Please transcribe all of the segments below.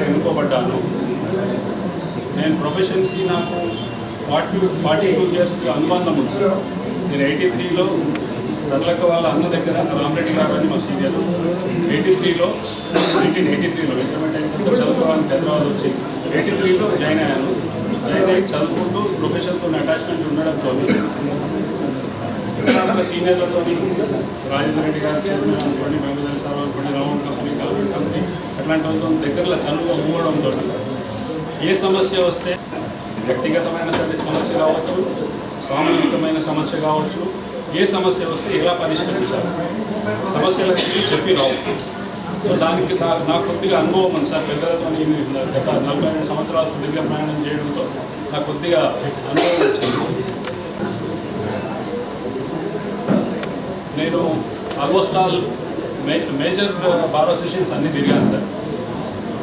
గారు ఎన్నుకోబడ్డాను. నేను ప్రొఫెషన్కి నాకు ఫార్టీ ఫార్టీ టూ ఇయర్స్ అనుబంధం వచ్చింది నేను ఎయిటీ త్రీలో సర్లక్క వాళ్ళ అన్న దగ్గర రామరెడ్డి గారు అని మా సీనియర్. ఎయిటీ త్రీలో నైన్టీన్ ఎయిటీ త్రీలో ఇంటర్మీడియట్ అయిన చదువుకోవడానికి హైదరాబాద్ వచ్చి ఎయిటీ త్రీలో జాయిన్ అయ్యాను. జాయిన్ అయ్యి చదువుకుంటూ ప్రొఫెషన్తో అటాచ్మెంట్ ఉండడంతో ఇక్కడ సీనియర్లతో రాజేంద్ర రెడ్డి గారు చైర్మన్ అనుకోండి మేము సార్ అనుకోండి రామన్ కంపెనీ గవర్నమెంట్ కంపెనీ అట్లాంటి వాళ్ళతో దగ్గరలో చనువు మూవడంతో ఏ సమస్య వస్తే వ్యక్తిగతమైన సరే సమస్య కావచ్చు సామూహికమైన సమస్య కావచ్చు ఏ సమస్య వస్తే ఎలా పరిష్కరించాలి? సమస్యల గురించి చెప్పి రావచ్చు సో దానికి నాకు కొద్దిగా అనుభవం ఉంది సార్ పెద్దలతో గత నలభై రెండు సంవత్సరాల సుదీర్ఘ ప్రయాణం చేయడంతో నాకు కొద్దిగా అనుభవం వచ్చింది. నేను almost all my major bar associations అన్నీ తిరిగాను సార్.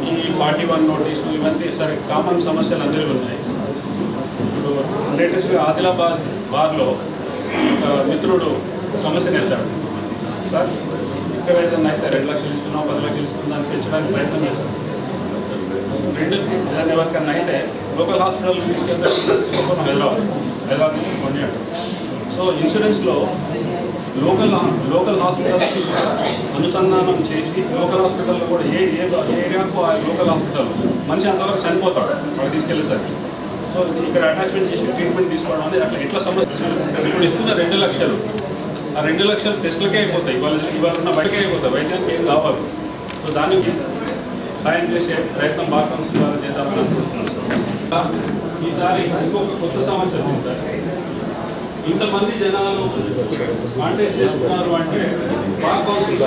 ఈ ఫార్టీ వన్ నోటీసు ఇవన్నీ సరే కామన్ సమస్యలు అందరికీ ఉన్నాయి. ఇప్పుడు లేటెస్ట్గా ఆదిలాబాద్ బార్లో ఒక మిత్రుడు సమస్యను వెళ్తాడు సార్ ఇక్కడ ఏదన్నా అయితే రెండు లక్షలు ఇస్తున్నాం పది లక్షలు ఇస్తున్నాం దాన్ని పెంచడానికి ప్రయత్నం చేస్తాం. రెండు దాన్ని ఎవరికన్నా అయితే లోకల్ హాస్పిటల్ తీసుకెళ్తే హైదరాబాద్. హైదరాబాద్ తీసుకోండి సో ఇన్సూరెన్స్లో లోకల్ లోకల్ హాస్పిటల్కి అనుసంధానం చేసి లోకల్ హాస్పిటల్లో కూడా ఏ ఏ ఏ ఏరియాకు ఆ లోకల్ హాస్పిటల్ మంచి అంతవరకు చనిపోతాడు వాడు తీసుకెళ్ళేసరికి. సో ఇక్కడ అటాచ్మెంట్ చేసి ట్రీట్మెంట్ తీసుకోవడం అనేది అట్లా ఎట్లా సమస్య? ఇప్పుడు ఇస్తున్న రెండు లక్షలు. ఆ రెండు లక్షలు టెస్టులకే అయిపోతాయి. ఇవాళ ఇవాళ ఉన్న బయటకే అయిపోతాయి. వైద్యానికి ఏం కావాలి? సో దానికి సాయం చేసే ప్రయత్నం బాగా కౌన్సిల్ ద్వారా చేద్దామని అనుకుంటున్నాను సార్. ఈసారి ఇంకొక కొత్త సమస్య ఉంది సార్. ఇంతమంది జనాలు కాంటాక్ట్ చేస్తున్నారు అంటే బాగా కౌన్సిల్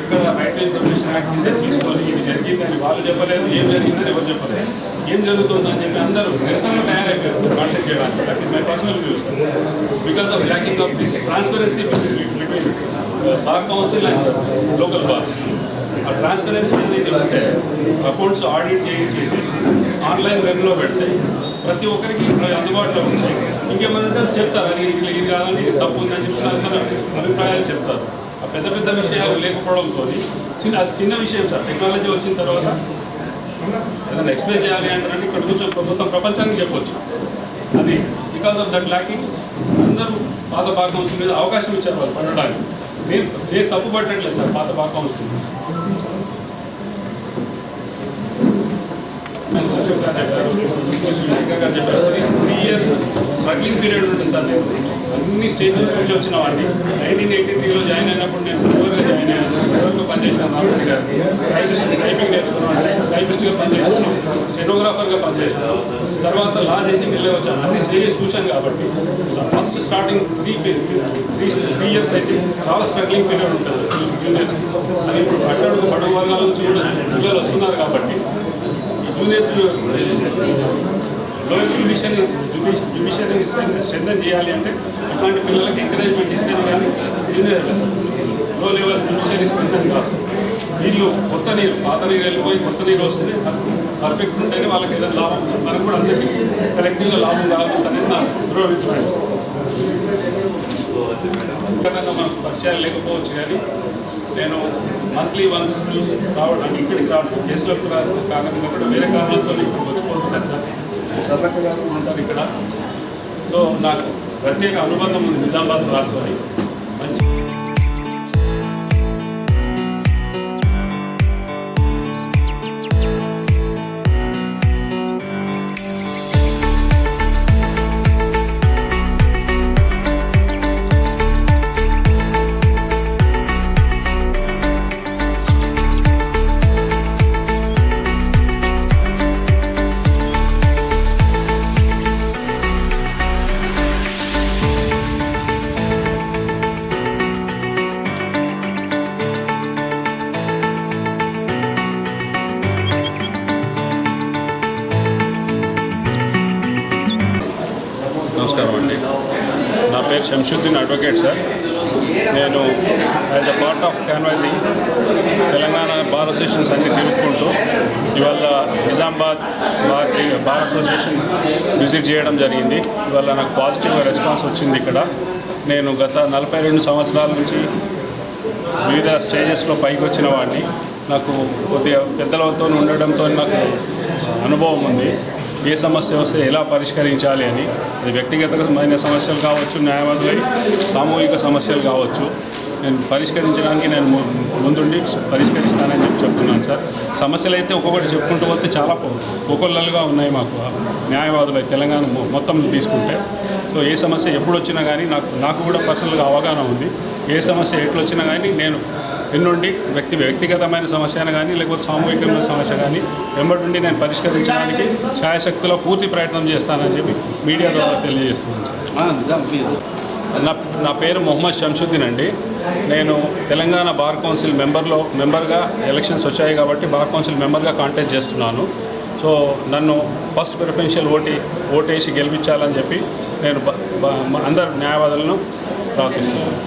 ఇక్కడ రైట్ ఇన్ఫర్మేషన్ యాక్ట్ ఉంటే తీసుకొని ఇది జరిగిందని వాళ్ళు చెప్పలేదు. ఏం జరిగిందని ఎవరు చెప్పలేదు. ఏం జరుగుతుందని చెప్పి అందరూ నిరసన తయారైపోయారు కాంటాక్ట్ చేయడానికి. That is my personal views because of lacking of this transparency bar council and local bars ఆ ట్రాన్స్పరెన్సీ అనేది ఉంటే అకౌంట్స్ ఆడిట్ చేసి ఆన్లైన్ వెబ్లో పెడితే ప్రతి ఒక్కరికి అందుబాటులో ఉంటాయి ఇంకేమన్నా చెప్తారు అది ఇట్లా ఇది కాదని ఇది తప్పు ఉందని చెప్పి దాని అభిప్రాయాలు చెప్తారు. ఆ పెద్ద పెద్ద విషయాలు లేకపోవడంతో చిన్న అది చిన్న విషయం సార్ టెక్నాలజీ వచ్చిన తర్వాత ఏదైనా ఎక్స్ప్లెయిన్ చేయాలి అంటే ఇక్కడ కూర్చొని ప్రభుత్వం ప్రపంచానికి చెప్పొచ్చు. అది బికాస్ ఆఫ్ దట్ ల్యాకింగ్ అందరూ పాత బార్ కౌన్సిల్ మీద అవకాశం ఇచ్చారు వాళ్ళు పడడానికి. నేను నేను తప్పు పట్టట్లేదు సార్ పాత బార్ కౌన్సిల్ చెప్పారు త్రీ ఇయర్స్ స్ట్రగ్లింగ్ పీరియడ్ ఉంటుంది సార్ నేను. అన్ని స్టేజ్లు చూసి వచ్చిన వాడిని. నైన్టీన్ ఎయిటీ త్రీలో జాయిన్ అయినప్పుడు నేను డ్రైవర్గా జాయిన్ అయ్యాను. డ్రైవర్గా పనిచేసిన టైపిస్ట్ టైపింగ్ నేర్చుకున్నాను. టైపిస్ట్గా పనిచేసాను స్టెనోగ్రాఫర్గా పనిచేసాను తర్వాత లా చేసి వెళ్ళే వచ్చాను. అన్ని స్టేజెస్ చూశాను కాబట్టి. First starting three three three years అయితే చాలా స్ట్రగ్లింగ్ పీరియడ్ ఉంటుంది జూనియర్స్ అది ఇప్పుడు అట్టడుగు పడవ వర్గాల నుంచి కూడా పిల్లలు వస్తున్నారు కాబట్టి ఈ junior lower judicial judiciary strengthen చేయాలి అంటే అట్లాంటి పిల్లలకి ఎంకరేజ్మెంట్ ఇస్తేనే కానీ జూనియర్లో లెవెల్ జ్యుడిషియరీ స్ట్రెంథన్ కాదు. నీళ్ళు కొత్త నీరు పాత నీరు వెళ్ళిపోయి కొత్త నీరు వస్తే పర్ఫెక్ట్ ఉంటేనే వాళ్ళకి ఏదైనా లాభం మనకు కూడా అందరికీ కలెక్టివ్గా లాభం కావాలనేది నా దురభిప్రాయం ఖచ్చితంగా మనకు పరిచయాలు లేకపోవచ్చు కానీ నేను మంత్లీ వన్స్ చూసి రావడానికి ఇక్కడికి రావడం కేసులకు రా కాకుండా కూడా వేరే కారణాలతో ఇక్కడికి వచ్చిపోతుంది సార్. సర్లక్క గారు ఉంటారు ఇక్కడ. సో నాకు ప్రత్యేక అనుబంధం ఉంది నిజామాబాద్ రాష్ట్రానికి పేరు శంషుద్దీన్ అడ్వకేట్ సార్. నేను as a part of canvassing Telangana bar associations అన్ని తిరుగుకుంటూ ఇవాళ Nizamabad bar bar association visit చేయడం జరిగింది. ఇవాళ నాకు పాజిటివ్ రెస్పాన్స్ వచ్చింది ఇక్కడ. నేను గత నలభై రెండు సంవత్సరాల నుంచి వివిధ స్టేజెస్లో పైకి వచ్చిన వాడిని. నాకు కొద్దిగా పెద్దలతో ఉండడంతో నాకు అనుభవం ఉంది. ఏ సమస్య వస్తే ఎలా పరిష్కరించాలి అని. అది వ్యక్తిగతమైన సమస్యలు కావచ్చు న్యాయవాదులై సామూహిక సమస్యలు కావచ్చు. నేను పరిష్కరించడానికి నేను ము- ముందుండి పరిష్కరిస్తానని చెప్పి చెప్తున్నాను సార్. సమస్యలు అయితే ఒక్కొక్కటి చెప్పుకుంటూ పోతే చాలా ఒక్కొల్లలుగా ఉన్నాయి మాకు. న్యాయవాదులు తెలంగాణ మొ- మొత్తం తీసుకుంటే. సో ఏ సమస్య ఎప్పుడు వచ్చినా కానీ నాకు నాకు కూడా పర్సనల్గా అవగాహన ఉంది. ఏ సమస్య ఎట్లొచ్చినా కానీ నేను ఎన్నుండి వ్యక్తి వ్యక్తిగతమైన సమస్య అయినా కానీ లేకపోతే సామూహికమైన సమస్య కానీ వెంబడి నేను పరిష్కరించడానికి శాయశక్తిలో పూర్తి ప్రయత్నం చేస్తానని చెప్పి మీడియా ద్వారా తెలియజేస్తున్నాను సార్. నా నా పేరు మొహమ్మద్ షంసుద్దీన్ అండి. నేను తెలంగాణ బార్ కౌన్సిల్ మెంబర్లో మెంబర్గా ఎలక్షన్స్ వచ్చాయి కాబట్టి బార్ కౌన్సిల్ మెంబర్గా కాంటాక్ట్ చేస్తున్నాను. సో నన్ను ఫస్ట్ ప్రిఫరెన్షియల్ ఓటీ ఓటేసి గెలిపించాలని చెప్పి నేను అందరు న్యాయవాదులను ప్రార్థిస్తున్నాను.